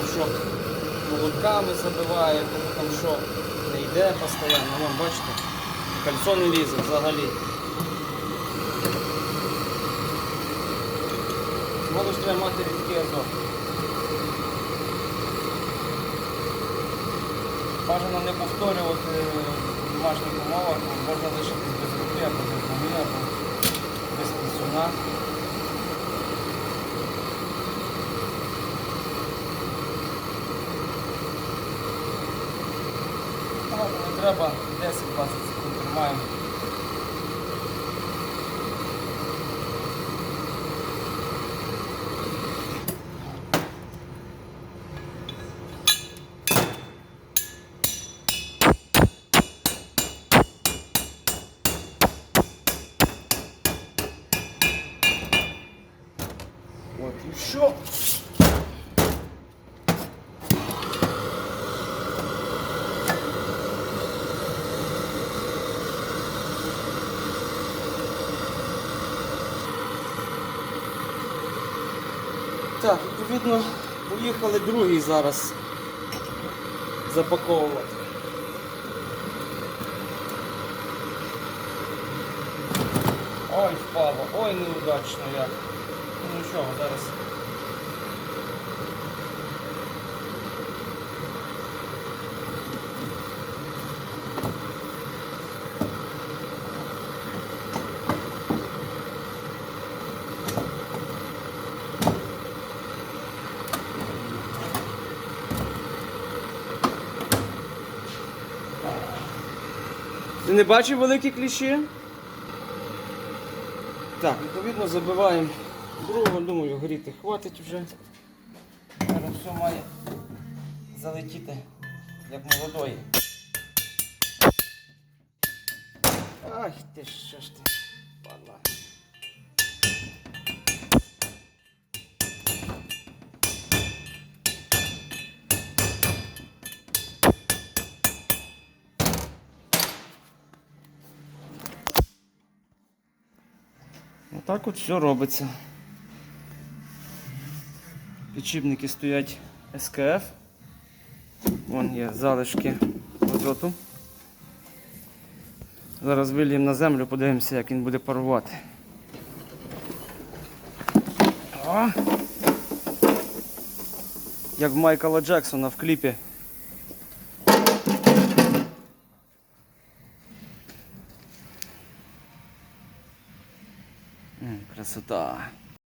там що молотками забиває, кому там що не йде постійно. Вон, бачите, кольцо не лізе взагалі. Воду ж треба мати рідкий азот. Бажано не повторювати в домашніх умовах, можна лишитись без руки, або без ноги, або без пісюна. Треба 10-20 секунд тримаємо. От і все. Так, відповідно, поїхали другий зараз запаковувати. Ой, впало, ой, неудачно як. Ну нічого, зараз. Ти не бачив великі кліщі? Так, відповідно забиваємо другого, думаю, горіти хватить вже. Зараз все має залетіти як молодої. Ай, ти що ж ти, падла. Отак от все робиться. Підшипники стоять СКФ. Вон є залишки азоту. Зараз виліємо на землю, подивимося, як він буде парувати. О! Як в Майкла Джексона в кліпі. 응, 그렇습니다.